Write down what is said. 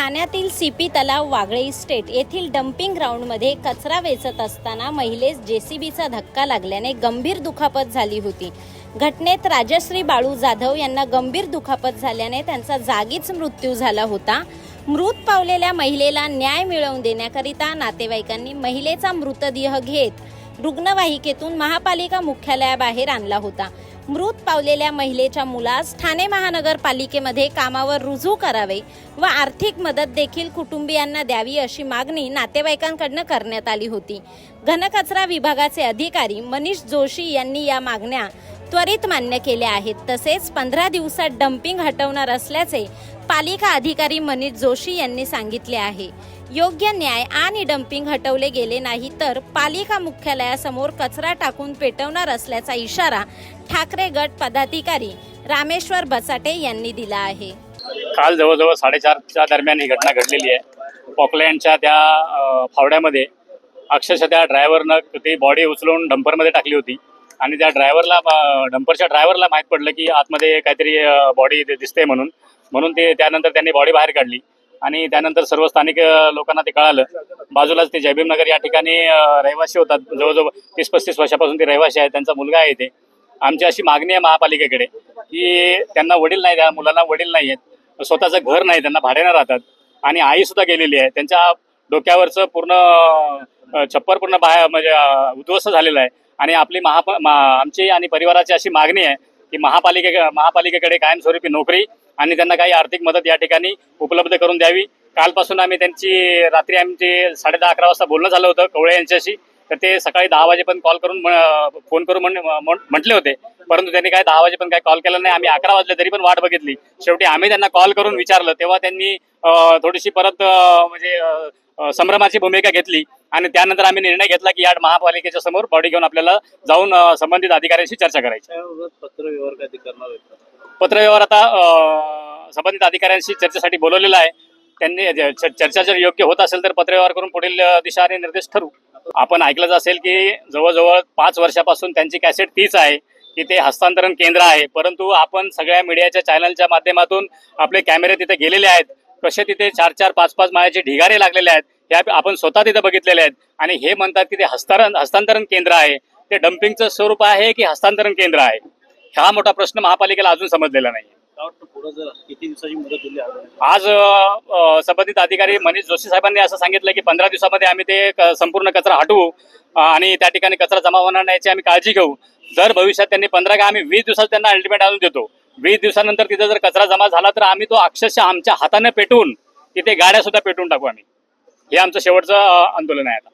ठाण्यातील सीपी तलाव वागळे इस्टेट येथील डम्पिंग ग्राउंडमध्ये कचरा वेचत असताना महिलेस जेसीबीचा धक्का लागल्याने गंभीर दुखापत झाली होती. घटनेत राजश्री बाळू जाधव यांना गंभीर दुखापत झाल्याने त्यांचा जागीच मृत्यू झाला होता. मृत पावलेल्या महिलेला न्याय मिळवून देण्याकरिता नातेवाईकांनी महिलेचा मृतदेह घेत रुग्णवाहिकेतून महापालिका मुख्यालयाबाहेर आणला होता. मृत पावलेल्या महिलेच्या मुलास ठाणे महानगरपालिकेमध्ये कामावर रुजू करावे व आर्थिक मदत देखील कुटुंबियांना द्यावी अशी मागणी नातेवाईकांकडनं करण्यात आली होती. घनकचरा विभागाचे अधिकारी मनीष जोशी यांनी या मागण्या त्वरित मान्य केल्या आहेत. तसेच पंधरा दिवसात डम्पिंग हटवणार असल्याचे पालिका अधिकारी मनीष जोशी यांनी सांगितले आहे. योग्य न्याय आणि डम्पिंग हटवले गेले नाही तर पालिका मुख्यालयासमोर कचरा टाकून पेटवणार असल्याचा इशारा ठाकरे गट पदाधिकारी रामेश्वर बचाटे यांनी दिला आहे. काल जवळजवळ साडेचारच्या दरम्यान ही घटना घडलेली आहे. पॉकलँडच्या त्या फावड्यामध्ये अक्षरशः त्या ड्रायव्हरनं ती बॉडी उचलून डंपरमध्ये टाकली होती. आणि त्या ड्रायव्हरला डंपरच्या ड्रायव्हरला माहीत पडलं की आतमध्ये काहीतरी बॉडी दिसते म्हणून. म्हणून ते त्यानंतर त्यांनी बॉडी बाहेर काढली. आणि त्यानंतर सर्व स्थानिक लोकांना ते कळालं. बाजूलाच ते जयभीमनगर या ठिकाणी रहिवासी होतात. जवळजवळ तीस पस्तीस वर्षापासून ते रहिवासी आहेत. त्यांचा मुलगा आहे इथे आमची अशी मागणी आहे महापालिकेकडे की त्यांना वडील नाही त्या मुलांना वडील नाही आहेत. स्वतःचं घर नाही त्यांना भाड्यानं राहतात. आणि आई सुद्धा गेलेली आहे. त्यांच्या डोक्यावरचं पूर्ण छप्पर पूर्ण बाहेर म्हणजे उद्ध्वस्त झालेलं आहे. आणि आपली महापा मा- आमची आणि परिवाराची अशी मागणी आहे की महापालिके महापालिकेकडे कायमस्वरूपी नोकरी आणि त्यांना काही आर्थिक मदत या ठिकाणी उपलब्ध करून द्यावी. कालपासून आम्ही त्यांची रात्री आमची साडे दहा अकरा वाजता बोलणं झालं होतं कवळे यांच्याशी. तर ते सकाळी दहा वाजेपर्यंत कॉल करून फोन करून म्हटले होते. परंतु त्यांनी काय दहा वाजेपर्यंत काय कॉल केला नाही. आम्ही अकरा वाजले तरी पण वाट बघितली. शेवटी आम्ही त्यांना कॉल करून विचारलं. तेव्हा त्यांनी थोडीशी परत म्हणजे संभ्रमाची भूमिका घेतली. आणि त्यानंतर आम्ही निर्णय घेतला की या महापालिकेच्या समोर बॉडी घेऊन आपल्याला जाऊन संबंधित अधिकाऱ्यांशी चर्चा करायची. पत्रव्यवहार? पत्रव्यवहार आता संबंधित अधिकाऱ्यांशी चर्चेसाठी बोलवलेला आहे. त्यांनी चर्चा जर योग्य होत असेल तर पत्रव्यवहार करून पुढील दिशा आणि निर्देश ठरू. आपण ऐकलंच असेल की जवळजवळ पाच वर्षापासून त्यांची कॅसेट तीच आहे की ते हस्तांतरण केंद्र आहे. परंतु आपण सगळ्या मीडियाच्या चॅनलच्या माध्यमातून आपले कॅमेरे तिथे गेलेले आहेत. कसे तिथे चार चार पाच पाच माळ्याचे ढिगारे लागलेले आहेत हे आपण स्वतः तिथे बघितलेले आहेत. आणि हे म्हणतात की ते हस्तांतरण हस्तांतरण केंद्र आहे. ते डम्पिंगचं स्वरूप आहे की हस्तांतरण केंद्र आहे? हा मोठा प्रश्न महापालिकेला अजून समजलेला नाही आज संबंधित अधिकारी मनीष जोशी साहेबांनी असं सांगितलं की पंधरा दिवसामध्ये आम्ही ते संपूर्ण कचरा हटवू आणि त्या ठिकाणी कचरा जमा होणार नाही याची आम्ही काळजी घेऊ. जर भविष्यात त्यांनी पंधरा का आम्ही वीस दिवसात त्यांना अल्टिमेट आणून देतो. वीस दिवसानंतर तिथे जर कचरा जमा झाला तर आम्ही तो अक्षरशः आमच्या हाताने पेटवून तिथे गाड्या सुद्धा पेटवून टाकू आम्ही. हे आमचं शेवटचं आंदोलन आहे आता.